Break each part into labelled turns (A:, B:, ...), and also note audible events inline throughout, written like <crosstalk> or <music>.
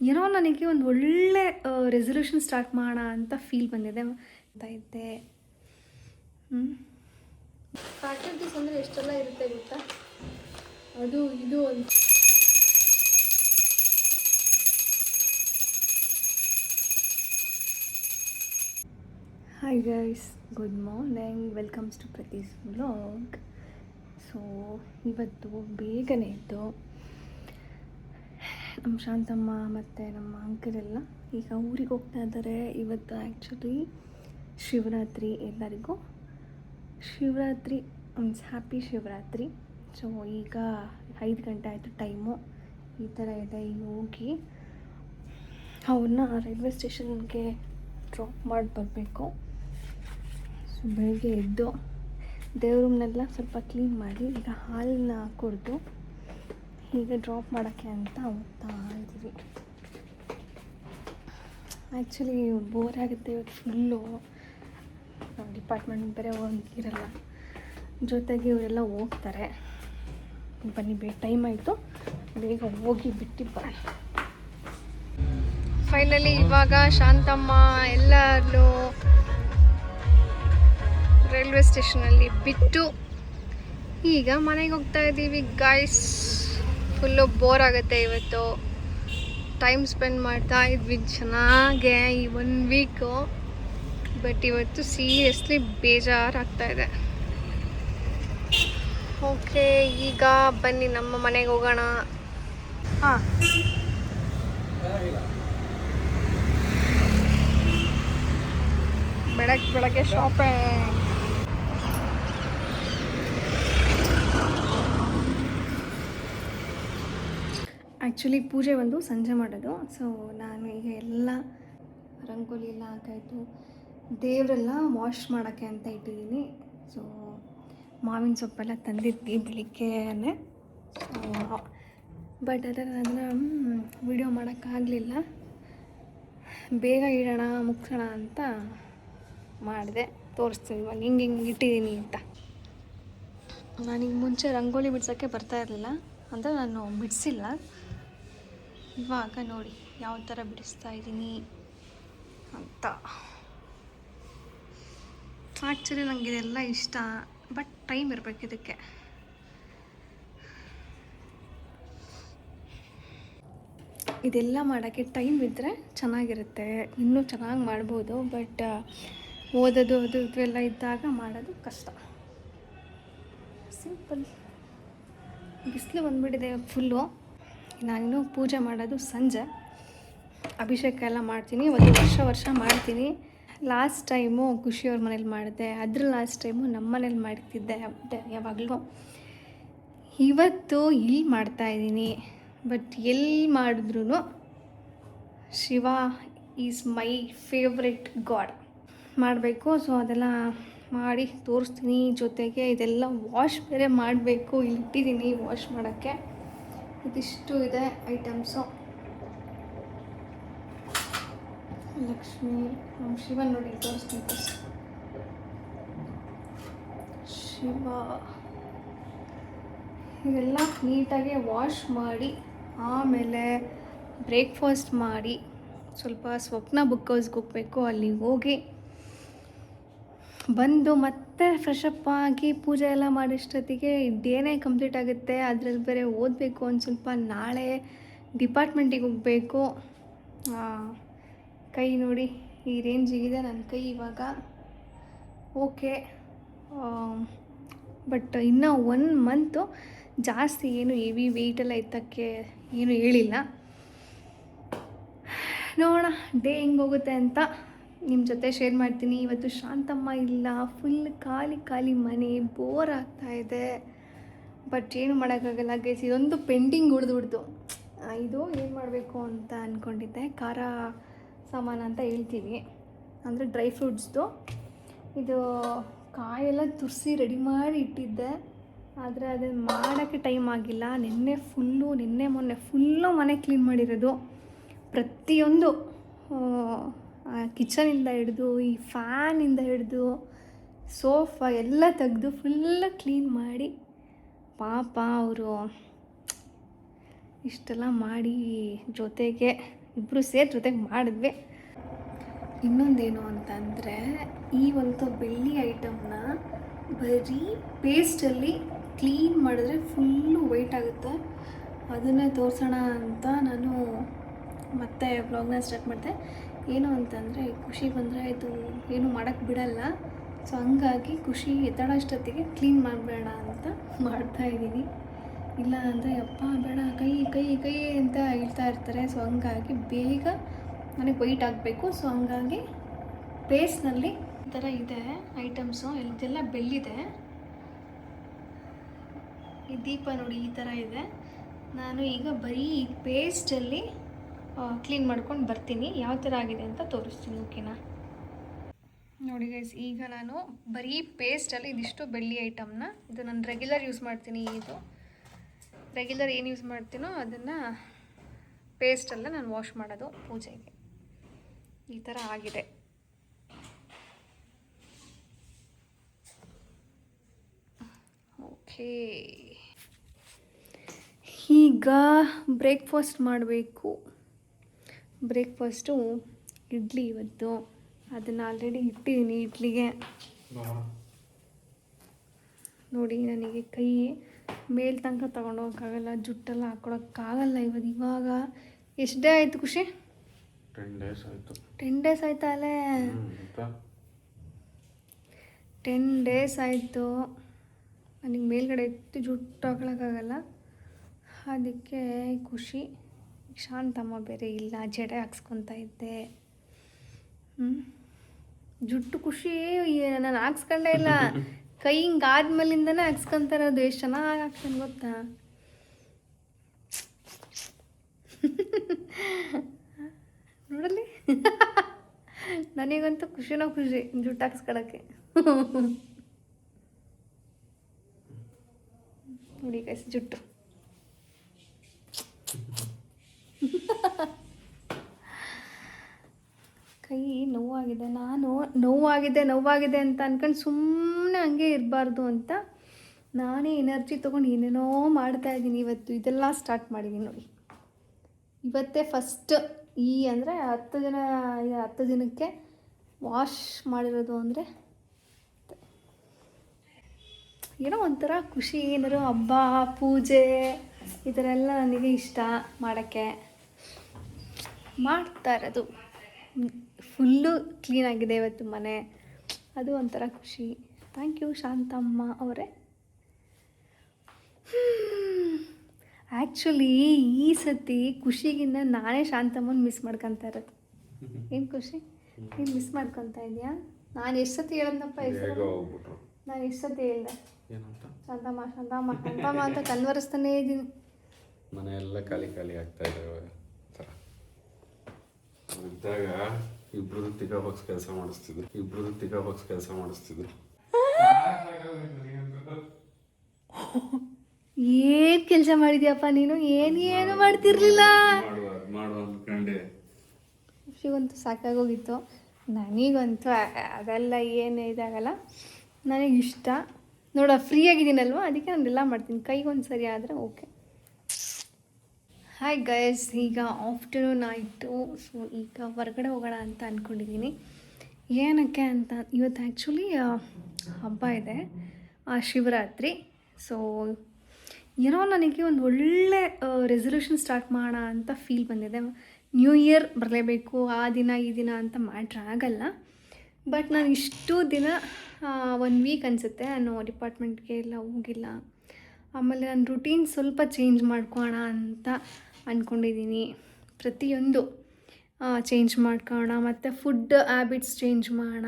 A: ಏನೋ ನನಗೆ ಒಂದು ಒಳ್ಳೆ ರೆಸೊಲ್ಯೂಷನ್ ಸ್ಟಾರ್ಟ್ ಮಾಡೋಣ ಅಂತ ಫೀಲ್ ಬಂದಿದೆ ಅಂತ ಇದ್ದೆ. ಫ್ಯಾಕಲ್ಟೀಸ್ ಅಂದರೆ ಎಷ್ಟೆಲ್ಲ ಇರುತ್ತೆ ಗೊತ್ತಾ? ಅದು ಇದು ಅಂತ hi guys good morning welcomes to Prathi's vlog so ಇವತ್ತು ಬೇಗನೆ ಇದ್ದು ನಮ್ಮ ಶಾಂತಮ್ಮ ಮತ್ತು ನಮ್ಮ ಅಂಕಲ್ ಎಲ್ಲ ಈಗ ಊರಿಗೆ ಹೋಗ್ತಾ ಇದ್ದಾರೆ. ಇವತ್ತು ಆ್ಯಕ್ಚುಲಿ ಶಿವರಾತ್ರಿ ಎಲ್ಲರಿಗೂ. Shivaratri means happy Shivaratri. So ಈಗ ಐದು ಗಂಟೆ ಆಯಿತು ಟೈಮು ಈ ಥರ ಇದೆ ಹೋಗಿ ಅವ್ರನ್ನ ರೈಲ್ವೆ ಸ್ಟೇಷನ್ಗೆ ಡ್ರಾಪ್ ಮಾಡಿ ಬರಬೇಕು. ಸೊ ಬೆಳಗ್ಗೆ ಎದ್ದು ದೇವ್ರೂಮ್ನೆಲ್ಲ ಸ್ವಲ್ಪ ಕ್ಲೀನ್ ಮಾಡಿ ಈಗ ಹಾಲನ್ನ ಕುಡಿದು ಹೀಗೆ ಡ್ರಾಪ್ ಮಾಡೋಕ್ಕೆ ಅಂತ ಹೋಗ್ತಾ ಇದ್ದೀವಿ ಆ್ಯಕ್ಚುಲಿ ಬೋರ್ ಆಗುತ್ತೆ ಇವತ್ತು ಫುಲ್ಲು ಡಿಪಾರ್ಟ್ಮೆಂಟ್ ಬೇರೆ ಹೋಗಿರಲ್ಲ. ಜೊತೆಗೆ ಇವರೆಲ್ಲ ಹೋಗ್ತಾರೆ. ಬನ್ನಿ ಬೇಗ ಟೈಮ್ ಆಯಿತು. ಬೇಗ ಹೋಗಿ ಬಿಟ್ಟು ಬರೋಣ. ಫೈನಲಿ ಇವಾಗ ಶಾಂತಮ್ಮ ಎಲ್ಲರೂ ರೈಲ್ವೆ ಸ್ಟೇಷನಲ್ಲಿ ಬಿಟ್ಟು ಈಗ ಮನೆಗೆ ಹೋಗ್ತಾ ಇದ್ದೀವಿ ಗಾಯ್ಸ್ ಫುಲ್ಲು ಬೋರ್ ಆಗುತ್ತೆ ಇವತ್ತು. ಟೈಮ್ ಸ್ಪೆಂಡ್ ಮಾಡ್ತಾ ಇದ್ವಿ ಚೆನ್ನಾಗೆ ಈ ಒನ್ ವೀಕು ಬಟ್ ಇವತ್ತು ಸೀರಿಯಸ್ಲಿ ಬೇಜಾರಾಗ್ತಾ ಇದೆ. ಓಕೆ ಈಗ ಬನ್ನಿ ನಮ್ಮ ಮನೆಗೆ ಹೋಗೋಣ. ಹಾಂ. ಬೆಳಗ್ಗೆ ಬೆಳಗ್ಗೆ ಶಾಪಿಂಗ್ ಆ್ಯಕ್ಚುಲಿ ಪೂಜೆ ಒಂದು ಸಂಜೆ ಮಾಡೋದು. ಸೊ ನಾನು ಈಗ ಎಲ್ಲ ರಂಗೋಲಿ ಎಲ್ಲ ಹಾಕಾಯಿತು ದೇವರೆಲ್ಲ ವಾಶ್ ಮಾಡೋಕ್ಕೆ ಅಂತ ಇಟ್ಟಿದ್ದೀನಿ. ಸೊ ಮಾವಿನ ಸೊಪ್ಪೆಲ್ಲ ತಂದಿದ್ವಿ ಬೆಳಿಗ್ಗೆನೇ. ಬಟ್ ಅದನ್ನು ವಿಡಿಯೋ ಮಾಡೋಕ್ಕಾಗಲಿಲ್ಲ ಬೇಗ ಇಡೋಣ, ಮುಗ್ಸೋಣ ಅಂತ ಮಾಡಿದೆ. ತೋರಿಸ್ತೀನಿ, ಇವಾಗ ಹಿಂಗೆ ಹಿಂಗೆ ಇಟ್ಟಿದ್ದೀನಿ ಅಂತ. ನಾನೀಗ ಮುಂಚೆ ರಂಗೋಲಿ ಬಿಡ್ಸೋಕ್ಕೆ ಬರ್ತಾ ಇರಲಿಲ್ಲ. ಅಂದರೆ ನಾನು ಬಿಡಿಸಿಲ್ಲ. ಇವಾಗ ನೋಡಿ ಯಾವ ಥರ ಬಿಡಿಸ್ತಾ ಇದ್ದೀನಿ ಅಂತ. ಆ್ಯಕ್ಚುಲಿ ನನಗೆ ಇದೆಲ್ಲ ಇಷ್ಟ ಬಟ್ ಟೈಮ್ ಇರಬೇಕು ಇದಕ್ಕೆ. ಇದೆಲ್ಲ ಮಾಡೋಕ್ಕೆ ಟೈಮ್ ಇದ್ದರೆ ಚೆನ್ನಾಗಿರುತ್ತೆ. ಇನ್ನೂ ಚೆನ್ನಾಗಿ ಮಾಡ್ಬೋದು ಬಟ್ ಓದೋದು, ಅದು ಇದೆಲ್ಲ ಇದ್ದಾಗ ಮಾಡೋದು ಕಷ್ಟ. ಸಿಂಪಲ್ ಬಿಸಿಲು ಬಂದುಬಿಟ್ಟಿದೆ ಫುಲ್ಲು ನಾನಿನ್ನು ಪೂಜೆ ಮಾಡೋದು ಸಂಜೆ. ಅಭಿಷೇಕ ಎಲ್ಲ ಮಾಡ್ತೀನಿ, ಒಂದು ವರ್ಷ ವರ್ಷ ಮಾಡ್ತೀನಿ. ಲಾಸ್ಟ್ ಟೈಮು ಖುಷಿಯವ್ರ ಮನೇಲಿ ಮಾಡಿದೆ ಅದ್ರ ಲಾಸ್ಟ್ ಟೈಮು ನಮ್ಮ ಮನೇಲಿ ಮಾಡ್ತಿದ್ದೆ. ಯಾವಾಗಲೂ. ಇವತ್ತು ಇಲ್ಲಿ ಮಾಡ್ತಾಯಿದ್ದೀನಿ ಬಟ್ ಎಲ್ಲಿ ಮಾಡಿದ್ರೂ Shiva is my favourite god ಮಾಡಬೇಕು ಸೊ ಅದೆಲ್ಲ ಮಾಡಿ ತೋರಿಸ್ತೀನಿ. ಜೊತೆಗೆ ಇದೆಲ್ಲ ವಾಶ್ ಬೇರೆ ಮಾಡಬೇಕು. ಇಟ್ಟಿದ್ದೀನಿ ವಾಶ್ ಮಾಡೋಕ್ಕೆ. ಇದಿಷ್ಟು ಇದೆ ಐಟಮ್ಸು. ಲಕ್ಷ್ಮಿ, ನಮ್ಮ ಶಿವನ್ ನೋಡಿ ತೋರಿಸ್ತೀನಿ ಶಿವ. ಇದೆಲ್ಲ ನೀಟಾಗಿ ವಾಶ್ ಮಾಡಿ, ಆಮೇಲೆ ಬ್ರೇಕ್ಫಾಸ್ಟ್ ಮಾಡಿ, ಸ್ವಲ್ಪ ಸ್ವಪ್ನ ಬುಕ್ ಹೌಸ್ಗೆ ಹೋಗಬೇಕು, ಅಲ್ಲಿಗೆ ಹೋಗಿ. ಬಂದು ಮತ್ತೆ ಫ್ರೆಶ್ ಅಪ್ ಆಗಿ ಪೂಜೆ ಎಲ್ಲ ಮಾಡಿಷ್ಟೊತ್ತಿಗೆ ಡೇನೇ ಕಂಪ್ಲೀಟ್ ಆಗುತ್ತೆ, ಅದ್ರಲ್ಲಿ ಬೇರೆ ಓದಬೇಕು ಒಂದು ಸ್ವಲ್ಪ, ನಾಳೆ ಡಿಪಾರ್ಟ್ಮೆಂಟಿಗೆ ಹೋಗಬೇಕು. ಕೈ ನೋಡಿ, ಈ ರೇಂಜಿಗಿದೆ ನನ್ನ ಕೈ ಇವಾಗ. ಓಕೆ ಬಟ್ ಇನ್ನೂ ಒನ್ ಮಂತು ಜಾಸ್ತಿ ಏನು ಹೆವಿ ವೆಯ್ಟೆಲ್ಲ ಎತ್ತಕ್ಕೆ ಏನು ಹೇಳಿಲ್ಲ. ನೋಡೋಣ ಡೇ ಹೆಂಗೆ ಹೋಗುತ್ತೆ ಅಂತ. ನಿಮ್ಮ ಜೊತೆ ಶೇರ್ ಮಾಡ್ತೀನಿ. ಇವತ್ತು ಶಾಂತಮ್ಮ ಇಲ್ಲ. ಫುಲ್ ಖಾಲಿ ಖಾಲಿ ಮನೆ. ಬೋರ್ ಆಗ್ತಾ ಇದೆ. ಬಟ್ ಏನು ಮಾಡೋಕ್ಕಾಗಲ್ಲ ಗೈಸ್ ಇದೊಂದು ಪೆಂಡಿಂಗ್ ಉಳಿದ್ಬಿಡ್ತು ಇದು ಏನು ಮಾಡಬೇಕು ಅಂತ ಅಂದ್ಕೊಂಡಿದ್ದೆ ಖಾರ ಸಾಮಾನು ಅಂತ ಹೇಳ್ತೀವಿ ಅಂದರೆ ಡ್ರೈ ಫ್ರೂಟ್ಸ್ದು ಇದು ಕಾಯೆಲ್ಲ ತುರಿಸಿ ರೆಡಿ ಮಾಡಿ ಇಟ್ಟಿದ್ದೆ. ಆದರೆ ಅದನ್ನು ಮಾಡೋಕ್ಕೆ ಟೈಮ್ ಆಗಿಲ್ಲ. ನಿನ್ನೆ ಫುಲ್ಲು ನಿನ್ನೆ ಮೊನ್ನೆ ಫುಲ್ಲು ಮನೆ ಕ್ಲೀನ್ ಮಾಡಿರೋದು. ಪ್ರತಿಯೊಂದು ಕಿಚನಿಂದ ಹಿಡಿದು, ಈ ಫ್ಯಾನಿಂದ ಹಿಡಿದು ಸೋಫಾ ಎಲ್ಲ ತೆಗೆದು ಫುಲ್ಲ ಕ್ಲೀನ್ ಮಾಡಿ, ಪಾಪ ಅವರು ಇಷ್ಟೆಲ್ಲ ಮಾಡಿ ಜೊತೆಗೆ ಇಬ್ಬರು ಸೇರಿ ಜೊತೆಗೆ ಮಾಡಿದ್ವಿ. ಇನ್ನೊಂದೇನು ಅಂತಂದರೆ, ಈ ಒಂದು ಬೆಳ್ಳಿ ಐಟಮ್ನ ಬರೀ ಪೇಸ್ಟಲ್ಲಿ ಕ್ಲೀನ್ ಮಾಡಿದ್ರೆ ಫುಲ್ಲು ವೈಟ್ ಆಗುತ್ತೆ. ಅದನ್ನೇ ತೋರಿಸೋಣ ಅಂತ ನಾನು ಮತ್ತೆ ಬ್ಲಾಗ್ನ ಸ್ಟಾರ್ಟ್ ಮಾಡಿದೆ. ಏನು ಅಂತಂದರೆ, ಖುಷಿ ಬಂದರೆ ಇದು ಏನು ಮಾಡೋಕ್ಕೆ ಬಿಡಲ್ಲ. ಸೊ ಹಂಗಾಗಿ ಖುಷಿ ಎದ್ದಾಡೋಷ್ಟೊತ್ತಿಗೆ ಕ್ಲೀನ್ ಮಾಡಬೇಡ ಅಂತ ಮಾಡ್ತಾ ಇದ್ದೀನಿ. ಇಲ್ಲ ಅಂದರೆ ಅಪ್ಪ ಬೇಡ, ಕೈ ಕೈ ಕೈ ಅಂತ ಹೇಳ್ತಾ ಇರ್ತಾರೆ. ಸೊ ಹಂಗಾಗಿ ಬೇಗ ನನಗೆ ವೈಟ್ ಆಗಬೇಕು. ಸೊ ಹಂಗಾಗಿ ಪೇಸ್ಟ್ನಲ್ಲಿ ಈ ಥರ ಇದೆ ಐಟಮ್ಸು ಇದೆಲ್ಲ ಬೆಳ್ಳಿದೆ ಈ ದೀಪ ನೋಡಿ ಈ ಥರ ಇದೆ. ನಾನು ಈಗ ಬರೀ ಈ ಪೇಸ್ಟಲ್ಲಿ ಕ್ಲೀನ್ ಮಾಡ್ಕೊಂಡು ಬರ್ತೀನಿ. ಯಾವ ಥರ ಆಗಿದೆ ಅಂತ ತೋರಿಸ್ತೀನಿ ಓಕೆನಾ ನೋಡಿ ಗೈಸ್ ಈಗ ನಾನು ಬರೀ ಪೇಸ್ಟಲ್ಲಿ ಇದಿಷ್ಟು ಬೆಳ್ಳಿ ಐಟಮ್ನ ಇದು ನಾನು ರೆಗ್ಯುಲರ್ ಯೂಸ್ ಮಾಡ್ತೀನಿ ಇದು. ರೆಗ್ಯುಲರ್ ಏನು ಯೂಸ್ ಮಾಡ್ತೀನೋ ಅದನ್ನು ಪೇಸ್ಟಲ್ಲೇ ನಾನು ವಾಶ್ ಮಾಡೋದು ಪೂಜೆಗೆ. ಈ ಥರ ಆಗಿದೆ. ಓಕೆ ಈಗ ಬ್ರೇಕ್ಫಾಸ್ಟ್ ಮಾಡಬೇಕು. ಬ್ರೇಕ್ಫಾಸ್ಟು ಇಡ್ಲಿ ಇವತ್ತು. ಅದನ್ನು ಆಲ್ರೆಡಿ ಇಟ್ಟಿದ್ದೀನಿ ಇಡ್ಲಿಗೆ. ನೋಡಿ ನನಗೆ ಕೈ ಮೇಲ್ ತನಕ ತೊಗೊಂಡೋಗಕ್ಕಾಗಲ್ಲ ಜುಟ್ಟೆಲ್ಲ ಹಾಕೊಳಕ್ಕಾಗಲ್ಲ ಇವತ್ತು ಇವಾಗ. ಎಷ್ಟು ಡೇ ಆಯಿತು ಖುಷಿ?
B: ಟೆನ್ ಡೇಸ್ ಆಯಿತು.
A: ಟೆನ್ ಡೇಸ್ ಆಯ್ತಾ ಅಲ್ಲೇ? ಟೆನ್ ಡೇಸ್ ಆಯಿತು. ನನಗೆ ಮೇಲ್ಗಡೆ ಎತ್ತು ಜುಟ್ಟು ಹಾಕ್ಕೊಳಕ್ಕಾಗಲ್ಲ ಅದಕ್ಕೆ ಖುಷಿ. ಶಾಂತಮ್ಮ ಬೇರೆ ಇಲ್ಲ, ಜಡೆ ಹಾಕ್ಸ್ಕೊತಾ ಇದ್ದೆ. ಜುಟ್ಟು ಖುಷಿ ನಾನು ಹಾಕ್ಸ್ಕೊಂಡೇ ಇಲ್ಲ. ಕೈ ಹಿಂಗೆ ಆದ್ಮೇಲಿಂದನೇ ಹಾಕ್ಸ್ಕೊಂತ ಇರೋದು, ಎಷ್ಟು ಚೆನ್ನಾಗಿ ಹಾಕ್ತಾನೆ ಗೊತ್ತಾ? ನೋಡಲಿ ನನಗಂತೂ ಖುಷಿನೋ ಖುಷಿ ಜುಟ್ಟು ಹಾಕ್ಸ್ಕೊಳಕ್ಕೆ. ನೋಡಿ ಗೈಸ್ ಜುಟ್ಟು. ಕೈ ನೋವಾಗಿದೆ, ನಾನು ನೋವಾಗಿದೆ ನೋವಾಗಿದೆ ಅಂತ ಅನ್ಕೊಂಡು ಸುಮ್ಮನೆ ಹಂಗೆ ಇರಬಾರ್ದು ಅಂತ ನಾನೇ ಎನರ್ಜಿ ತೊಗೊಂಡು ಏನೇನೋ ಮಾಡ್ತಾ ಇದ್ದೀನಿ ಇವತ್ತು. ಇದೆಲ್ಲ ಸ್ಟಾರ್ಟ್ ಮಾಡಿದ್ದೀನಿ ನೋಡಿ. ಇವತ್ತೇ ಫಸ್ಟ್ ಈ ಅಂದರೆ ಹತ್ತು ಜನ ಹತ್ತು ದಿನಕ್ಕೆ ವಾಶ್ ಮಾಡಿರೋದು ಅಂದರೆ ಏನೋ ಒಂಥರ ಖುಷಿ, ಏನಾದ್ರು ಹಬ್ಬ, ಪೂಜೆ, ಈ ಥರ ಎಲ್ಲ ನನಗೆ ಇಷ್ಟ ಮಾಡೋಕ್ಕೆ ಮಾಡ್ತಾ ಇರೋದು. ಫುಲ್ಲು ಕ್ಲೀನಾಗಿದೆ ಇವತ್ತು ಮನೆ. ಅದು ಒಂಥರ ಖುಷಿ. ಥ್ಯಾಂಕ್ ಯು ಶಾಂತಮ್ಮ ಅವರೇ. ಆ್ಯಕ್ಚುಲಿ ಈ ಸತಿ ಖುಷಿಗಿಂತ ನಾನೇ ಶಾಂತಮ್ಮನ ಮಿಸ್ ಮಾಡ್ಕೊತಾ ಇರೋದು. ಏನು ಖುಷಿ? ನೀನು ಮಿಸ್ ಮಾಡ್ಕೊತಾ ಇದೆಯಾ? ನಾನು ಎಷ್ಟು ಸತಿ
B: ಹೇಳಂದಪ್ಪ
A: ಹೆಸರು ನಾನು ಎಷ್ಟು ಸತಿ ಹೇಳ್ದೆ? ಶಾಂತಮ್ಮ ಶಾಂತಮ್ಮ ಶಾಂತಮ್ಮ ಅಂತ ಕನ್ವರಿಸ್ತಾನೇ ಇದ್ದೀನಿ.
B: ಮನೆಯೆಲ್ಲ ಖಾಲಿ ಖಾಲಿ ಆಗ್ತಾ ಇದೆ ಇದ್ದಾಗ ಇಬ್ರು ತಿಗ ಬಾಕ್ಸ್ ಕೆಲಸ ಮಾಡಿಸ್ತಿದ್ರು. ಇಬ್ರು ತಿಗ ಬಾಕ್ಸ್ ಕೆಲಸ ಮಾಡಿಸ್ತಿದ್ರು.
A: ಏನ್ ಕೆಲಸ ಮಾಡಿದ್ಯಪ್ಪ ನೀನು? ಏನು ಏನು ಮಾಡ್ತಿರ್ಲಿಲ್ಲ? ಖುಷಿಗಂತೂ ಸಾಕಾಗೋಗಿತ್ತು ನನಗಂತೂ ಅದೆಲ್ಲ ಏನು ಇದಾಗಲ್ಲ. ನನಗೆ ಇಷ್ಟ ನೋಡ ಫ್ರೀ ಆಗಿದ್ದೀನಲ್ವ? ಅದಕ್ಕೆ ನಾನು ಎಲ್ಲ ಮಾಡ್ತೀನಿ. ಕೈಗೊಂದು ಸರಿ ಆದರೆ ಓಕೆ ಹಾಯ್ ಗೈಸ್ ಈಗ ಆಫ್ಟರ್ನೂನ್ ಆಯಿತು. ಸೊ ಈಗ ಹೊರಗಡೆ ಹೋಗೋಣ ಅಂತ ಅಂದ್ಕೊಂಡಿದ್ದೀನಿ ಏನಕ್ಕೆ ಅಂತ ಇವತ್ತು ಆ್ಯಕ್ಚುಲಿ ಹಬ್ಬ ಇದೆ. ಆ, ಶಿವರಾತ್ರಿ. ಸೊ ಏನೋ ನನಗೆ ಒಂದು ಒಳ್ಳೆ ರೆಸೊಲ್ಯೂಷನ್ ಸ್ಟಾರ್ಟ್ ಮಾಡೋಣ ಅಂತ ಫೀಲ್ ಬಂದಿದೆ. ನ್ಯೂ ಇಯರ್ ಬರಲೇಬೇಕು ಆ ದಿನ ಈ ದಿನ ಅಂತ ಮಾಡ್ರೆ ಆಗಲ್ಲ. ಬಟ್ ನಾನು ಇಷ್ಟು ದಿನ ಒನ್ ವೀಕ್ ಅನಿಸುತ್ತೆ. ನಾನು ಡಿಪಾರ್ಟ್ಮೆಂಟ್ಗೆ ಎಲ್ಲ ಹೋಗಿಲ್ಲ. ಆಮೇಲೆ ನನ್ನ ರುಟೀನ್ ಸ್ವಲ್ಪ ಚೇಂಜ್ ಮಾಡ್ಕೋಣ ಅಂತ ಅಂದ್ಕೊಂಡಿದ್ದೀನಿ ಪ್ರತಿಯೊಂದು ಚೇಂಜ್ ಮಾಡ್ಕೋಣ, ಮತ್ತು ಫುಡ್ ಹ್ಯಾಬಿಟ್ಸ್ ಚೇಂಜ್ ಮಾಡೋಣ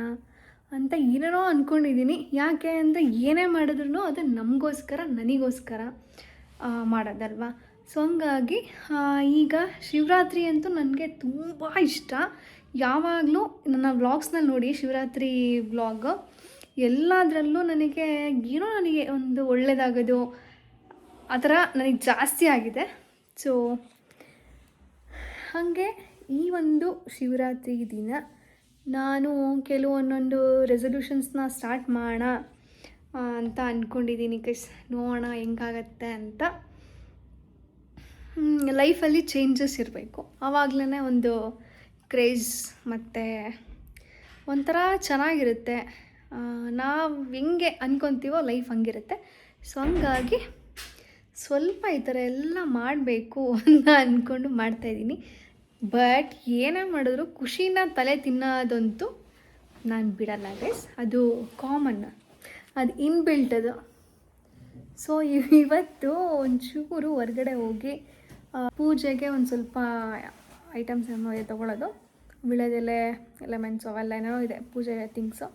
A: ಅಂತ ಏನೇನೋ ಅಂದ್ಕೊಂಡಿದ್ದೀನಿ ಯಾಕೆ ಅಂದರೆ ಏನೇ ಮಾಡಿದ್ರು ಅದು ನಮಗೋಸ್ಕರ, ನನಗೋಸ್ಕರ ಮಾಡೋದಲ್ವ? ಸೊ ಹಂಗಾಗಿ ಈಗ ಶಿವರಾತ್ರಿ ಅಂತೂ ನನಗೆ ತುಂಬ ಇಷ್ಟ. ಯಾವಾಗಲೂ ನನ್ನ ವ್ಲಾಗ್ಸ್ನಲ್ಲಿ ನೋಡಿ, ಶಿವರಾತ್ರಿ ವ್ಲಾಗ್ ಎಲ್ಲದರಲ್ಲೂ ನನಗೆ ಏನೋ ನನಗೆ ಒಂದು ಒಳ್ಳೆಯದಾಗೋದು ಆ ಥರ ನನಗೆ ಜಾಸ್ತಿ ಆಗಿದೆ. ಸೊ ಹಾಗೆ ಈ ಒಂದು ಶಿವರಾತ್ರಿ ದಿನ ನಾನು ಕೆಲವೊಂದೊಂದು ರೆಸೊಲ್ಯೂಷನ್ಸ್ನ ಸ್ಟಾರ್ಟ್ ಮಾಡೋಣ ಅಂತ ಅಂದ್ಕೊಂಡಿದ್ದೀನಿ ಕಸ್ ನೋಡೋಣ ಹೆಂಗಾಗತ್ತೆ ಅಂತ. ಲೈಫಲ್ಲಿ ಚೇಂಜಸ್ ಇರಬೇಕು. ಆವಾಗಲೇ ಒಂದು ಕ್ರೇಜ್ ಮತ್ತು ಒಂಥರ ಚೆನ್ನಾಗಿರುತ್ತೆ. ನಾವು ಹೆಂಗೆ ಅಂದ್ಕೊತೀವೋ ಲೈಫ್ ಹಂಗಿರುತ್ತೆ. ಸೊ ಹಂಗಾಗಿ ಸ್ವಲ್ಪ ಈ ಥರ ಎಲ್ಲ ಮಾಡಬೇಕು ಅಂತ ಅಂದ್ಕೊಂಡು ಮಾಡ್ತಾಯಿದ್ದೀನಿ ಬಟ್ ಏನೇ ಮಾಡಿದ್ರು ಖುಷಿನ ತಲೆ ತಿನ್ನೋದಂತೂ ನಾನು ಬಿಡಲ್ಲ ಗೈಸ್ ಅದು ಕಾಮನ್ ಅದು ಇನ್ಬಿಲ್ಟ್ ಅದು. ಸೊ ಇವತ್ತು ಒಂಚೂರು ಹೊರಗಡೆ ಹೋಗಿ ಪೂಜೆಗೆ ಒಂದು ಸ್ವಲ್ಪ ಐಟಮ್ಸ್ ಏನೋ ತೊಗೊಳೋದು. ವಿಳೆದೆಲೆ ಎಲೆಮೆಂಟ್ಸು ಅವೆಲ್ಲ ಏನೋ ಇದೆ, ಪೂಜೆ ಥಿಂಗ್ಸು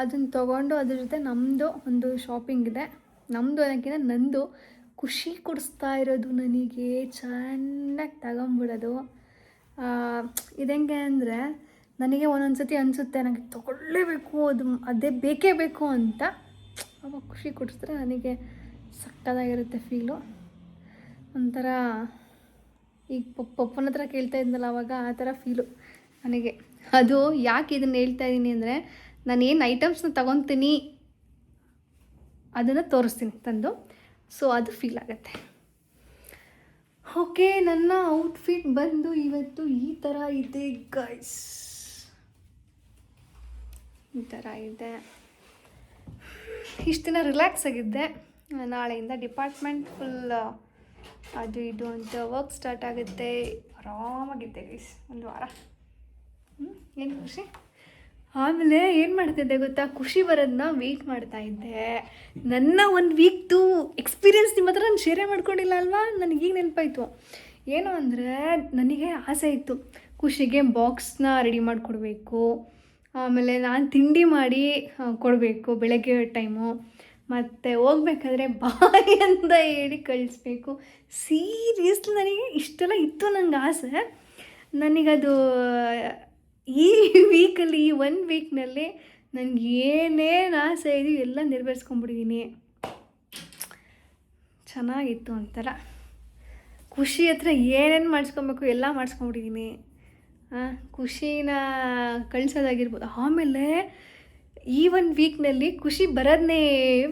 A: ಅದನ್ನು ತೊಗೊಂಡು ಅದ್ರ ಜೊತೆ ನಮ್ಮದು ಒಂದು ಶಾಪಿಂಗ್ ಇದೆ. ನಮ್ಮದು ಅನ್ನೋಕ್ಕಿಂತ ನಂದು ಖುಷಿ ಕೊಡಿಸ್ತಾ ಇರೋದು ನನಗೆ, ಚೆನ್ನಾಗಿ ತಗೊಂಬಿಡೋದು. ಇದೆಂಗೆ ಅಂದರೆ ನನಗೆ ಒಂದೊಂದು ಸತಿ ಅನಿಸುತ್ತೆ ನನಗೆ ತಗೊಳ್ಳೇಬೇಕು, ಅದು ಅದೇ ಬೇಕೇ ಬೇಕು ಅಂತ. ಅವಾಗ ಖುಷಿ ಕೊಡಿಸಿದ್ರೆ ನನಗೆ ಸಕ್ಕತ್ತಾಗಿರುತ್ತೆ ಫೀಲು ಒಂಥರ ಈಗ ಪಪ್ಪ, ಪಪ್ಪನ ಹತ್ರ ಕೇಳ್ತಾ ಇದ್ನಲ್ಲ ಅವಾಗ ಆ ಥರ ಫೀಲು ನನಗೆ. ಅದು ಯಾಕೆ ಇದನ್ನು ಹೇಳ್ತಾ ಇದ್ದೀನಿ ಅಂದರೆ ನಾನು ಏನು ಐಟಮ್ಸ್ನ ತಗೊತೀನಿ, ಅದನ್ನು ತೋರಿಸ್ತೀನಿ ತಂದು. ಸೊ ಅದು ಫೀಲ್ ಆಗುತ್ತೆ. ಓಕೆ ನನ್ನ ಔಟ್ಫಿಟ್ ಬಂದು ಇವತ್ತು ಈ ಥರ ಇದೆ ಗೈಸ್ ಈ ಥರ ಇದೆ. ಇಷ್ಟು ದಿನ ರಿಲ್ಯಾಕ್ಸ್ ಆಗಿದ್ದೆ. ನಾಳೆಯಿಂದ ಡಿಪಾರ್ಟ್ಮೆಂಟ್ ಫುಲ್ ಅದು ಇದು ಅಂತ ವರ್ಕ್ ಸ್ಟಾರ್ಟ್ ಆಗುತ್ತೆ. ಆರಾಮಾಗಿದ್ದೆ ಗೈಸ್ ಒಂದು ವಾರ. ಏನು ಖುಷಿ? ಆಮೇಲೆ ಏನು ಮಾಡ್ತಿದ್ದೆ ಗೊತ್ತಾ? ಖುಷಿ ಬರೋದನ್ನ ವೆಯ್ಟ್ ಮಾಡ್ತಾ ಇದ್ದೆ. ನನ್ನ ಒಂದು ವೀಕ್ದು ಎಕ್ಸ್ಪೀರಿಯನ್ಸ್ ನಿಮ್ಮ ಹತ್ರ ನಾನು ಶೇರೇ ಮಾಡ್ಕೊಂಡಿಲ್ಲ ಅಲ್ವಾ? ಈಗ ನೆನಪಾಯಿತು. ಏನು ಅಂದರೆ ನನಗೆ ಆಸೆ ಇತ್ತು. ಖುಷಿಗೆ ಬಾಕ್ಸ್ನ ರೆಡಿ ಮಾಡಿಕೊಡ್ಬೇಕು. ಆಮೇಲೆ ನಾನು ತಿಂಡಿ ಮಾಡಿ ಕೊಡಬೇಕು ಬೆಳಗ್ಗೆ ಟೈಮು ಮತ್ತು ಹೋಗ್ಬೇಕಾದ್ರೆ ಬಾಯಿ ಅಂತ ಹೇಳಿ ಕಳಿಸ್ಬೇಕು. ಸೀರಿಯಸ್ಲಿ ನನಗೆ ಇಷ್ಟೆಲ್ಲ ಇತ್ತು ನಂಗೆ ಆಸೆ. ನನಗದು ಈ ವೀಕಲ್ಲಿ ಈ ಒನ್ ವೀಕ್ನಲ್ಲಿ ನನಗೆ ಏನೇನು ಆಸೆ ಇದೆಯೋ ಎಲ್ಲ ನೆರವೇರಿಸ್ಕೊಂಡ್ಬಿಟ್ಟಿದ್ದೀನಿ ಚೆನ್ನಾಗಿತ್ತು ಒಂಥರ. ಖುಷಿ ಹತ್ರ ಏನೇನು ಮಾಡಿಸ್ಕೊಬೇಕು ಎಲ್ಲ ಮಾಡಿಸ್ಕೊಂಬಿಟ್ಟಿದ್ದೀನಿ ಖುಷಿನ ಕಳಿಸೋದಾಗಿರ್ಬೋದು. ಆಮೇಲೆ ಈ ಒಂದು ವೀಕ್ನಲ್ಲಿ ಖುಷಿ ಬರೋದನ್ನೇ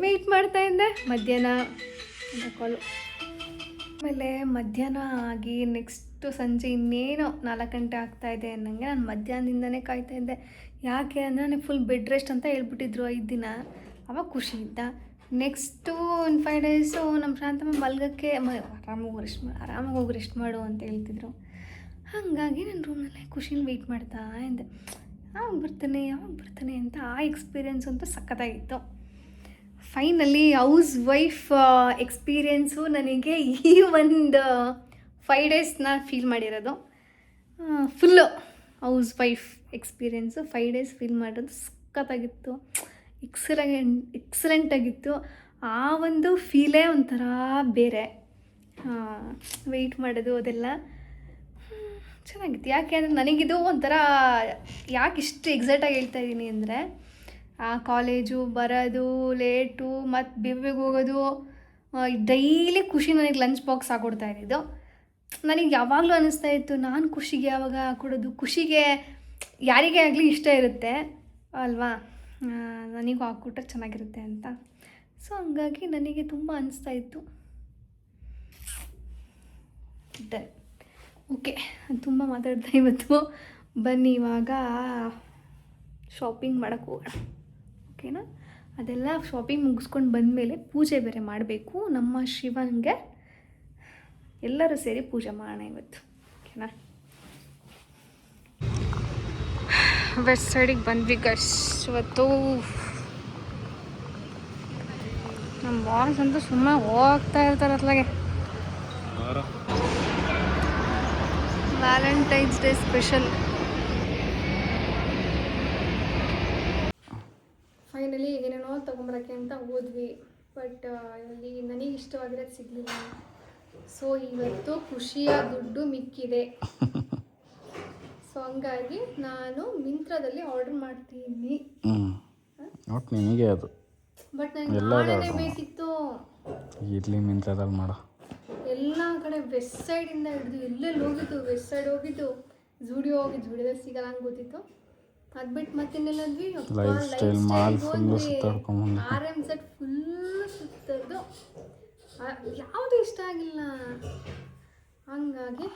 A: ವೆಯ್ಟ್ ಮಾಡ್ತಾ ಇದ್ದೆ. ಮಧ್ಯಾಹ್ನ ಕಾಲು ಆಮೇಲೆ ಮಧ್ಯಾಹ್ನ ಆಗಿ ನೆಕ್ಸ್ಟು ಸಂಜೆ ಇನ್ನೇನೋ ನಾಲ್ಕು ಗಂಟೆ ಆಗ್ತಾ ಇದೆ ಅನ್ನಂಗೆ ನಾನು ಮಧ್ಯಾಹ್ನದಿಂದನೇ ಕಾಯ್ತಾ ಇದ್ದೆ. ಯಾಕೆ ಅಂದರೆ ನನಗೆ ಫುಲ್ ಬೆಡ್ ರೆಸ್ಟ್ ಅಂತ ಹೇಳ್ಬಿಟ್ಟಿದ್ರು ಐದು ದಿನ. ಅವಾಗ ಖುಷಿ ಇದ್ದ. ನೆಕ್ಸ್ಟು ಒಂದು ಫೈವ್ ಡೇಸು ನಮ್ಮ ಶಾಂತಮ್ಮ ಮಲ್ಗಕ್ಕೆ ಆರಾಮಾಗಿ ಹೋಗಿ ರೆಸ್ಟ್ ಮಾಡಿ ಆರಾಮಾಗಿ ಹೋಗಿ ರೆಸ್ಟ್ ಮಾಡು ಅಂತ ಹೇಳ್ತಿದ್ರು. ಹಾಗಾಗಿ ನನ್ನ ರೂಮಲ್ಲೇ ಖುಷಿನ ವೆಯ್ಟ್ ಮಾಡ್ತಾ ಇದ್ದೆ. ಯಾವಾಗ ಬರ್ತಾನೆ ಯಾವಾಗ ಬರ್ತಾನೆ ಅಂತ ಆ ಎಕ್ಸ್ಪೀರಿಯೆನ್ಸ್ ಅಂತೂ ಸಖತ್ತಾಗಿತ್ತು. ಫೈನಲಿ ಹೌಸ್ ವೈಫ್ ಎಕ್ಸ್ಪೀರಿಯೆನ್ಸು ನನಗೆ ಈ ಒಂದು ಫೈವ್ ಡೇಸ್ನ ಫೀಲ್ ಮಾಡಿರೋದು. Full housewife experience five days feel ಮಾಡೋದು ಸಖತ್ತಾಗಿತ್ತು ಎಕ್ಸಲೆಂಟ್ ಎಕ್ಸಲೆಂಟಾಗಿತ್ತು ಆ ಒಂದು ಫೀಲೇ ಒಂಥರ ಬೇರೆ. ವೆಯ್ಟ್ ಮಾಡೋದು ಅದೆಲ್ಲ. ಚೆನ್ನಾಗಿತ್ತು. ಯಾಕೆ ಅಂದರೆ ನನಗಿದು ಒಂಥರ ಯಾಕೆ ಇಷ್ಟು ಎಕ್ಸೈಟಾಗಿ ಹೇಳ್ತಾ ಇದ್ದೀನಿ ಅಂದರೆ ಕಾಲೇಜು ಬರೋದು, ಲೇಟು ಮತ್ತು ಬಿಬ್ಬಿಗೆ ಬೇಗ ಹೋಗೋದು ಡೈಲಿ ಖುಷಿ ನನಗೆ ಲಂಚ್ ಬಾಕ್ಸ್ ಹಾಕ್ಕೊಡ್ತಾ ಇದ್ದಿದ್ದು ನನಗೆ ಯಾವಾಗಲೂ ಅನ್ನಿಸ್ತಾ ಇತ್ತು, ನಾನು ಖುಷಿಗೆ ಯಾವಾಗ ಹಾಕ್ಕೊಡೋದು ಖುಷಿಗೆ ಯಾರಿಗೇ ಆಗಲಿ ಇಷ್ಟ ಇರುತ್ತೆ, ಅಲ್ವಾ? ನನಗೂ ಹಾಕ್ಕೊಟ್ರೆ ಚೆನ್ನಾಗಿರುತ್ತೆ ಅಂತ. ಸೊ, ಹಂಗಾಗಿ ನನಗೆ ತುಂಬ ಅನ್ನಿಸ್ತಾ ಇತ್ತು. ಡನ್ ಓಕೆ ತುಂಬ ಮಾತಾಡ್ತಾ ಇವತ್ತು. ಬನ್ನಿ ಇವಾಗ ಶಾಪಿಂಗ್ ಮಾಡೋಕ್ಕೆ ಹೋಗೋಣ. ಓಕೆನಾ ಅದೆಲ್ಲ ಶಾಪಿಂಗ್ ಮುಗಿಸ್ಕೊಂಡು ಬಂದಮೇಲೆ ಪೂಜೆ ಬೇರೆ ಮಾಡಬೇಕು. ನಮ್ಮ ಶಿವನಿಗೆ ಎಲ್ಲರೂ ಸೇರಿ ಪೂಜೆ ಮಾಡೋಣ ಇವತ್ತು. ಓಕೆನಾ? ವೆಸ್ಟ್ ಸೈಡಿಗೆ ಬಂದ್ವಿ ಗಶ್ ಇವತ್ತು. ನಮ್ಮ ಬಾಸ್ ಅಂತೂ ಸುಮ್ಮನೆ ಹೋಗ್ತಾ ಇರ್ತಾರೆ ಅತ್ಲಾಗೆ ವ್ಯಾಲೆಂಟೈನ್ಸ್ ಡೇ ಸ್ಪೆಷಲ್ ಫೈನಲಿ ಏನೇನೋ ತೊಗೊಂಬರಕ್ಕೆ ಅಂತ ಹೋದ್ವಿ. ಬಟ್ ಇಲ್ಲಿ ನನಗೆ ಇಷ್ಟವಾಗಿರೋದು ಸಿಗಲಿಲ್ಲ. ಸೊ ಇವತ್ತು ಖುಷಿಯ ದುಡ್ಡು ಮಿಕ್ಕಿದೆ. ಸೊ ಹಂಗಾಗಿ ನಾನು ಮಿಂತ್ರದಲ್ಲಿ ಆರ್ಡರ್ ಮಾಡ್ತೀನಿ.
C: ಒಟ್ಟು ನಿನಗೆ ಅದು.
A: ಬಟ್ ನನಗೆ ನಾಳೆನೇ ಬೇಕಿತ್ತು.
C: ಇಡ್ಲಿ ಮಿಂತ್ರದಲ್ಲಿ ಮಾಡೋ.
A: ಎಲ್ಲ ಕಡೆ ವೆಸ್ಟ್ ಸೈಡಿಂದ ಹಿಡಿದು ಎಲ್ಲೆಲ್ಲಿ ಹೋಗಿದ್ದು ವೆಸ್ಟ್ ಸೈಡ್ ಹೋಗಿದ್ದು ಜುಡಿಯೋ ಹೋಗಿ ಜುಡಿಯೋದಲ್ಲಿ ಸಿಗಲ್ಲ ಅಂತ ಗೊತ್ತಿತ್ತು. ಅದು ಬಿಟ್ಟು ಲೈಫ್
C: ಸ್ಟೈಲ್ ಮಾಲ್ ಫುಲ್ ಸುತ್ತಾಡ್ಕೊಂಡು
A: ಆರ್ ಎಂ ಸೆಟ್ ಫುಲ್ ಸುತ್ತದ್ದು ಯಾವುದು ಇಷ್ಟ ಆಗಿಲ್ಲ. ಹಂಗಾಗಿ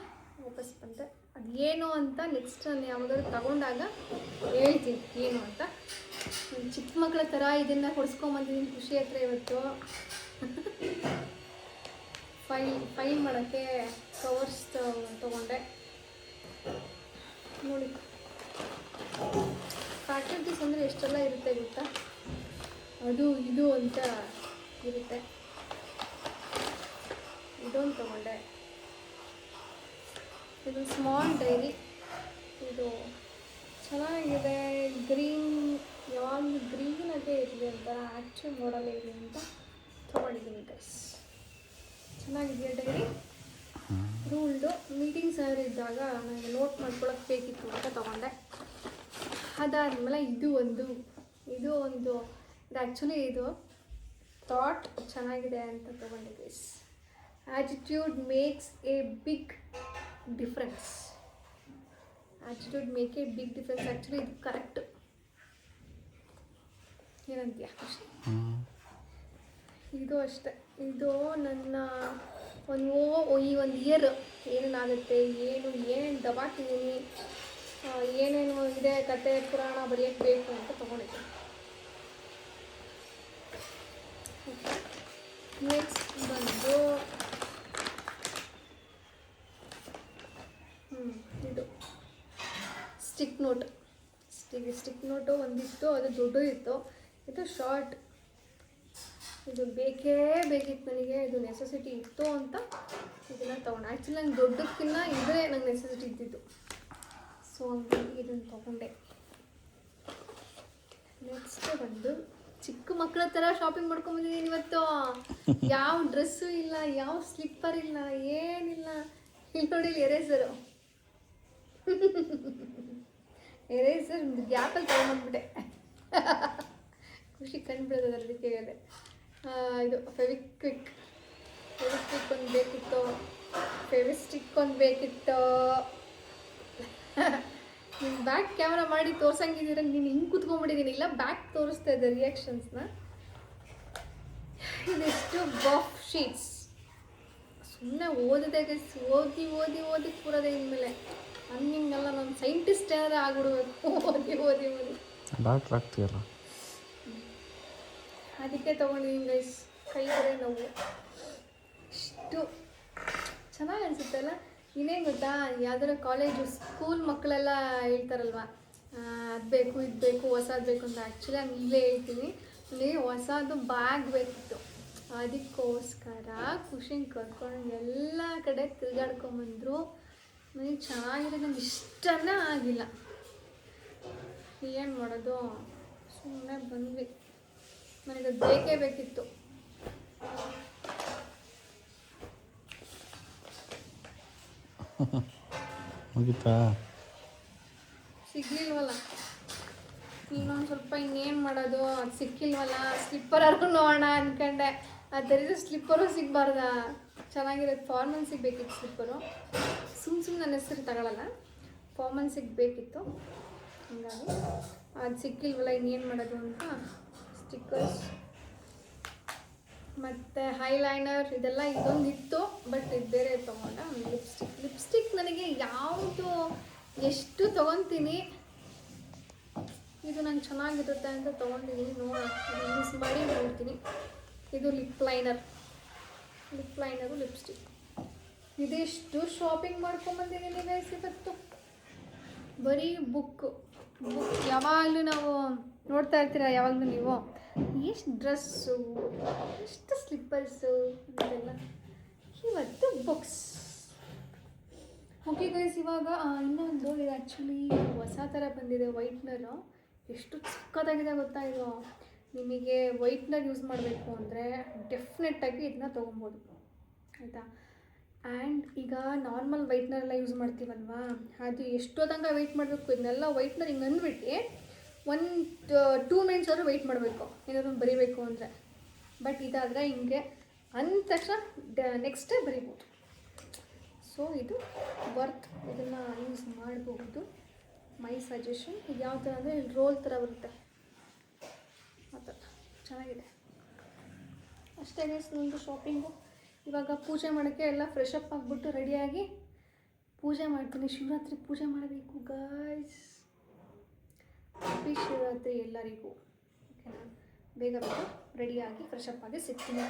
A: ವಾಪಸ್ ಬಂದೆ. ಅದು ಏನು ಅಂತ ನೆಕ್ಸ್ಟ್ ನಾನು ಯಾವಾಗಾದ್ರು ತಗೊಂಡಾಗ ಹೇಳ್ತೀನಿ. ಏನು ಅಂತ. ಚಿಕ್ಕ ಮಕ್ಕಳ ಥರ ಇದನ್ನು ಹೊಡ್ಸ್ಕೊಂಬಂದಿದ್ದೀನಿ ಖುಷಿ ಹತ್ರ ಇವತ್ತು. <laughs> ಫೈಲ್ ಫೈಲ್ ಮಾಡೋಕ್ಕೆ ಕವರ್ಸ್ ತಗೊಂಡೆ. ನೋಡಿ. ಫ್ಯಾಕಲ್ಟೀಸ್ ಅಂದರೆ ಎಷ್ಟೆಲ್ಲ ಇರುತ್ತೆ ಗೊತ್ತಾ? ಅದು ಇದು ಅಂತ ಇರುತ್ತೆ. ಇದೊಂದು ತಗೊಂಡೆ. ಇದು ಸ್ಮಾಲ್ ಡೈರಿ ಇದು ಚೆನ್ನಾಗಿದೆ. ಗ್ರೀನ್ ಯಾವಾಗಲೂ ಗ್ರೀನ್ ಅದೇ ಇರಲಿ ಅಂತ ಆ್ಯಕ್ಚುಲ್ ಮಾಡಲೇ ಇರಲಿ ಅಂತ ತೊಗೊಂಡಿದ್ದೀನಿ ಗೈಸ್ ಚೆನ್ನಾಗಿದೆಯಾ ಡೈರಿ ರೂಲ್ಡು ಮೀಟಿಂಗ್ಸ್ ಏನಾದ್ರು ಇದ್ದಾಗ ನನಗೆ ನೋಟ್ ಮಾಡ್ಕೊಳಕ್ಕೆ ಬೇಕಿತ್ತು ಅಂತ ತೊಗೊಂಡೆ. ಅದಾದಮೇಲೆ ಇದು ಒಂದು ಇದು ಒಂದು. ಇದು ಆ್ಯಕ್ಚುಲಿ ಇದು ಥಾಟ್ ಚೆನ್ನಾಗಿದೆ ಅಂತ ತೊಗೊಂಡೆ guys attitude makes a big difference attitude make a big difference actually ಇದು ಕರೆಕ್ಟ್ ಏನಂತೀಯ? ಇದು ಅಷ್ಟೆ. ಇದು ನನ್ನ ಒಂದು ಓ ಈ ಒಂದು ಇಯರ್ ಏನೇನಾಗುತ್ತೆ ಏನು ಏನೇನು ದಬಾಕಿದ್ದೀನಿ ಏನೇನು ಇದೆ, ಕತೆ, ಪುರಾಣ ಬರೆಯೋಕ್ಕೆ ಬೇಕು ಅಂತ ತೊಗೊಂಡಿದ್ದೆ. ನೆಕ್ಸ್ಟ್ ಬಂದು ಇದು. Stick note stick stick note ಒಂದಿತ್ತು, ಅದು ದೊಡ್ಡ ಇತ್ತು. ಇದು ಶಾರ್ಟ್ ಇದು ಬೇಕೇ ಬೇಕಿತ್ತು ನನಗೆ, ಇದು ನೆಸೆಸಿಟಿ ಇತ್ತು ಅಂತ ಇದನ್ನು ತೊಗೊಂಡು. ಆ್ಯಕ್ಚುಲಿ ನಂಗೆ ದೊಡ್ಡಕ್ಕಿನ್ನ ಇದೇ ನಂಗೆ ನೆಸೆಸಿಟಿ ಇದ್ದಿದ್ದು. ಸೊ ಹಂಗಾಗಿ ಇದನ್ನು ತೊಗೊಂಡೆ. ನೆಕ್ಸ್ಟ್ ಬಂದು ಚಿಕ್ಕ ಮಕ್ಕಳ ಥರ ಶಾಪಿಂಗ್ ಮಾಡ್ಕೊಂಬಂದಿದ್ದೀನಿ ಇವತ್ತು. ಯಾವ ಡ್ರೆಸ್ಸು ಇಲ್ಲ, ಯಾವ ಸ್ಲಿಪ್ಪರ್ ಇಲ್ಲ, ಏನಿಲ್ಲ. ಇಲ್ಲಿ ನೋಡಿ ಎರೇಸರು ಎರೇಸರ್ ಗ್ಯಾಪಲ್ಲಿ ತೊಗೊಂಡ್ಬಿಟ್ಟೆ ಖುಷಿ ಕಂಡುಬಿಡೋದು ಅದಕ್ಕೆ ಹೇಳಿದೆ ಇದು ಫೆವಿಕ್ವಿಕ್. ಫೆವಿಕ್ವಿಕ್ ಒಂದು ಬೇಕಿತ್ತು. ಫೆವಿಸ್ಟಿಕ್ ಒಂದು ಬೇಕಿತ್ತು. ನೀನು ಬ್ಯಾಕ್ ಕ್ಯಾಮ್ರಾ ಮಾಡಿ ತೋರ್ಸಂಗಿದ್ದೀರ ನೀನು ಹಿಂಗೆ ಕುತ್ಕೊಂಡ್ಬಿಟ್ಟಿದ್ದೀನಿ ಇಲ್ಲ ಬ್ಯಾಕ್ ತೋರಿಸ್ತಾ ಇದ್ದೆ ರಿಯಾಕ್ಷನ್ಸ್ನ ಇದಿಷ್ಟು ಬಫ್ ಶೀಟ್ಸ್ ಸುಮ್ಮನೆ ಓದಿದೆ guys. ಓದಿ ಓದಿ ಓದಿ ಕೂರೋದೇ ಇನ್ಮೇಲೆ ಹಂಗಿಂಗಲ್ಲ ನಾನು ಸೈಂಟಿಸ್ಟ್ ಏನಾರ ಆಗ್ಬಿಡ್ಬೇಕು? ಓದಿ ಓದಿ ಓದಿ.
C: ಡಾಕ್ಟ್ರ್ ಆಗ್ತೀಯಲ್ಲ?
A: ಅದಕ್ಕೆ ತೊಗೊಂಡಿದ್ದೀನಿ ಗೈಸ್ ಕೈ ಬರೋ ನೋವು. ಇಷ್ಟು ಚೆನ್ನಾಗಿ ಅನಿಸುತ್ತಲ್ಲ ಇನ್ನೇನು ಗೊತ್ತಾ? ಯಾವ್ದಾರ ಕಾಲೇಜು ಸ್ಕೂಲ್ ಮಕ್ಕಳೆಲ್ಲ ಹೇಳ್ತಾರಲ್ವ? ಅದು ಬೇಕು, ಇದು ಬೇಕು, ಹೊಸದು ಬೇಕು ಅಂತ. ಆ್ಯಕ್ಚುಲಿ ನಾನು ಇಲ್ಲೇ ಹೇಳ್ತೀನಿ. ಇಲ್ಲಿ ಹೊಸದು ಬ್ಯಾಗ್ ಬೇಕಿತ್ತು. ಅದಕ್ಕೋಸ್ಕರ ಖುಷಿನ ಕರ್ಕೊಂಡು ಎಲ್ಲ ಕಡೆ ತಿರುಗಾಡ್ಕೊಂಬಂದರು. ನನಗೆ ಚೆನ್ನಾಗಿದೆ ನಂಗೆ ಇಷ್ಟನೇ ಆಗಿಲ್ಲ. ಏನು ಮಾಡೋದು? ಸುಮ್ಮನೆ ಬಂದ್ವಿ. ನನಗೆ ಅದು ಬೇಕೇ ಬೇಕಿತ್ತು. <laughs>
C: ಮುಗೀತಾ?
A: ಸಿಗ್ಲಿಲ್ವಲ್ಲ. ಇನ್ನೊಂದು ಸ್ವಲ್ಪ ಇನ್ನೇನು ಮಾಡೋದು? ಅದು ಸಿಕ್ಕಿಲ್ವಲ್ಲ? ಸ್ಲಿಪ್ಪರ್ ಅರ್ಗು ನೋಡೋಣ ಅನ್ಕೊಂಡೆ. ಅದರಿಂದ ಸ್ಲಿಪ್ಪರು ಸಿಗಬಾರ್ದ? ಚೆನ್ನಾಗಿರೋದು ಫಾರ್ಮೆನ್ಸಿಗೆ ಬೇಕಿತ್ತು ಸ್ಲಿಪ್ಪರು ಸುಮ್ಮ ಸುಮ್ಮನೆ ನನ್ನ ಹೆಸರು ತಗೊಳ್ಳಲ್ಲ ಫಾರ್ಮೆನ್ಸಿಗೆ ಬೇಕಿತ್ತು ಹಂಗಾಗಿ ಅದು ಸಿಕ್ಕಿಲ್ವಲ್ಲ, ಇನ್ನೇನು ಮಾಡೋದು ಅಂತ ಸ್ಟಿಕ್ಕರ್ಸ್ ಮತ್ತು ಹೈಲೈನರ್ ಇದೆಲ್ಲ ಇದೊಂದು ಇತ್ತು ಬಟ್ ಇದು ಬೇರೆ ತೊಗೊಂಡ ಲಿಪ್ಸ್ಟಿಕ್. ಲಿಪ್ಸ್ಟಿಕ್ ನನಗೆ ಯಾವುದು ಎಷ್ಟು ತೊಗೊತೀನಿ, ಇದು ನಂಗೆ ಚೆನ್ನಾಗಿರುತ್ತೆ ಅಂತ ತೊಗೊಂಡಿದ್ದೀನಿ ನೋಡೋಣ ಯೂಸ್ ಮಾಡಿ ನೋಡ್ತೀನಿ. ಇದು lip liner. Lip liner lipstick. ಇದೆಷ್ಟು ಶಾಪಿಂಗ್ ಮಾಡ್ಕೊಂಬಂದಿದ್ದೀನಿ ಗೈಸ್ ಇವತ್ತು ಬರೀ ಬುಕ್. ಬುಕ್ ಯಾವಾಗಲೂ ನಾವು ನೋಡ್ತಾ ಇರ್ತೀರ, ಯಾವಾಗಲೂ ನೀವು? ಎಷ್ಟು ಡ್ರೆಸ್ಸು ಎಷ್ಟು ಸ್ಲಿಪ್ಪರ್ಸು ಇದೆಲ್ಲ ಇವತ್ತು ಬುಕ್ಸ್ ಓಕೆ ಗೈಸ್ ಇವಾಗ ಇನ್ನೊಂದು, ಇದು ಆ್ಯಕ್ಚುಲಿ ಹೊಸ ಥರ ಬಂದಿದೆ ವೈಟ್ನರು ಎಷ್ಟು ಚಿಕ್ಕದಾಗಿದೆ ಗೊತ್ತಾ ಇದು? ನಿಮಗೆ ವೈಟ್ನರ್ ಯೂಸ್ ಮಾಡಬೇಕು ಅಂದರೆ ಡೆಫಿನೆಟ್ಟಾಗಿ ಇದನ್ನ ತೊಗೊಬೋದು. ಆಯಿತಾ? ಆ್ಯಂಡ್ ಈಗ ನಾರ್ಮಲ್ ವೈಟ್ನರ್ ಎಲ್ಲ ಯೂಸ್ ಮಾಡ್ತೀವಲ್ವಾ? ಅದು ಎಷ್ಟೋ ವೆಯ್ಟ್ ಮಾಡಬೇಕು? ಇದನ್ನೆಲ್ಲ ವೈಟ್ನರ್ ಹಿಂಗೆ ಅಂದ್ಬಿಟ್ಟು ಒಂದು ಟೂ ಮಿನಿಟ್ಸ್ ಆದರೂ ವೆಯ್ಟ್ ಮಾಡಬೇಕು. ಏನಾದರೂ ಬರಿಬೇಕು ಅಂದರೆ. ಬಟ್ ಇದಾದರೆ ಹಿಂಗೆ ಅಂದ ತಕ್ಷಣ ನೆಕ್ಸ್ಟೇ ಬರಿಬೋದು. ಸೊ ಇದು ವರ್ತ್ ಇದನ್ನು ಯೂಸ್ ಮಾಡಬಹುದು. ಮೈ ಸಜೆಷನ್ ಇದು ಯಾವ ಥರ ಅಂದರೆ ರೋಲ್ ಥರ ಬರುತ್ತೆ. ಆ ಚೆನ್ನಾಗಿದೆ. ಅಷ್ಟೇ ನಂದು ಶಾಪಿಂಗು ಇವಾಗ ಪೂಜೆ ಮಾಡೋಕ್ಕೆ ಎಲ್ಲ ಫ್ರೆಶ್ ಅಪ್ ಆಗಿಬಿಟ್ಟು ರೆಡಿಯಾಗಿ ಪೂಜೆ ಮಾಡ್ತೀನಿ. ಶಿವರಾತ್ರಿ ಪೂಜೆ ಮಾಡಬೇಕು ಗಾಯ್ಸ್ ಎಲ್ಲರಿಗೂ ಓಕೆನಾ ಬೇಗ ಬೇಗ ರೆಡಿಯಾಗಿ ಫ್ರೆಶಪ್ ಅಪ್ ಆಗಿ ಸಿಗ್ತೀನಿ.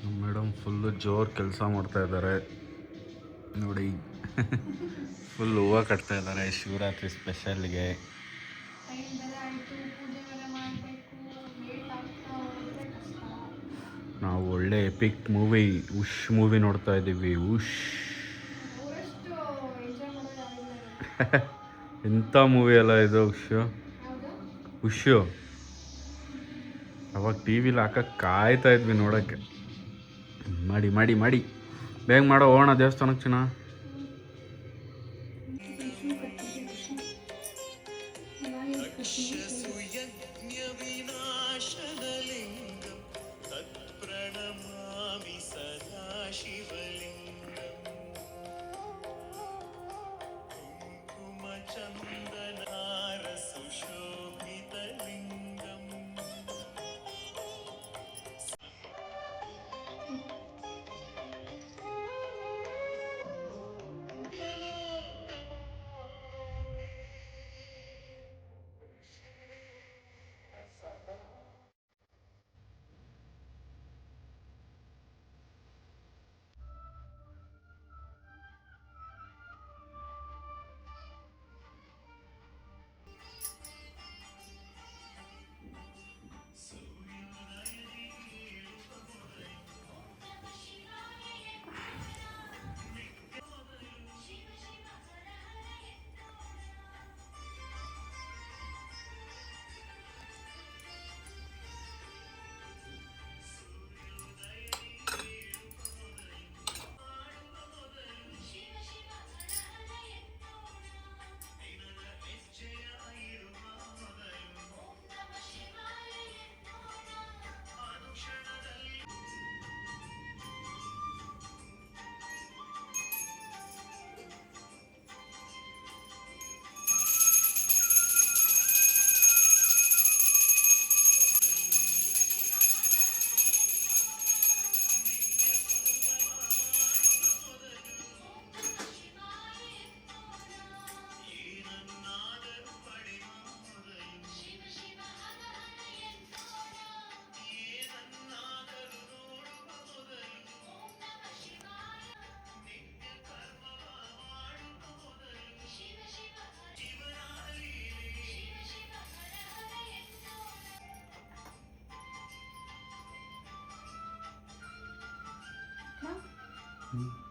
B: ನಮ್ಮ ಮೇಡಮ್ ಫುಲ್ಲು ಜೋರು ಕೆಲಸ ಮಾಡ್ತಾ ಇದ್ದಾರೆ ನೋಡಿ ಫುಲ್ ಹೂವು ಕಟ್ತಾ ಇದ್ದಾರೆ ಶಿವರಾತ್ರಿ ಸ್ಪೆಷಲ್ಗೆ ನಾವು ಒಳ್ಳೆ ಎಪಿಕ್ ಮೂವಿ ಉಶ್ ಮೂವಿ ನೋಡ್ತಾ ಇದ್ದೀವಿ ಉಶ್ <laughs> ಎಂಥ ಮೂವಿ ಅಲ್ಲ ಇದು ಉಶ್
A: ಯಾವುದು
B: ಉಶು ಅವಾಗ ಟಿ ವಿಲಿ ಹಾಕಕ್ಕೆ ಕಾಯ್ತಾ ಇದ್ವಿ ನೋಡೋಕ್ಕೆ ಮಾಡಿ ಮಾಡಿ ಮಾಡಿ ಬೇಗ ಮಾಡೋ ಹೋಗೋಣ ದೇವಸ್ಥಾನಕ್ಕೆ ಚಿನ್ನ
D: प्रणमामि
A: me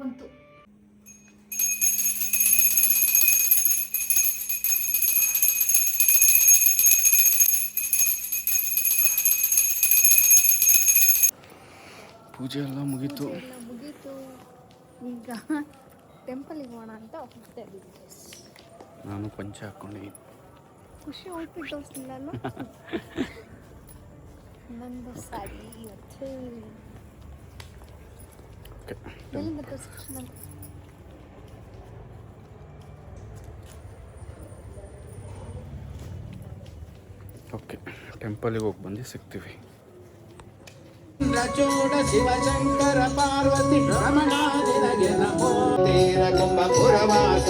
A: ಬಂತು.
B: ಪೂಜೆ ಎಲ್ಲ ಮುಗೀತು.
A: ಮುಗೀತು. ಈಗ ಟೆಂಪಲಿಗೆ ಹೋಗೋಣ ಅಂತ ಹೋಗ್ತಾ ಇದ್ದೀವಿ.
B: ನಾನು ಪಂಚ ಹಾಕೊಂಡಿದ್ದೀನಿ.
A: ಖುಷಿ ಔಟ್ಫಿಟ್ ತೋರಿಸ್ತೀನಿ ನಾನು ನಂದು ಸಾರಿ ನಾನು
B: ಓಕೆ ಟೆಂಪಲಿಗೆ ಹೋಗಿ ಬಂದು ಸಿಗ್ತೀವಿ.
E: ಚೂಡ ಶಿವಶಂಕರ ಪಾರ್ವತಿ ರಮಣಾದಿನಗೆ ನಮೋ ತೀರ ಕುಂಭಪುರವಾಸ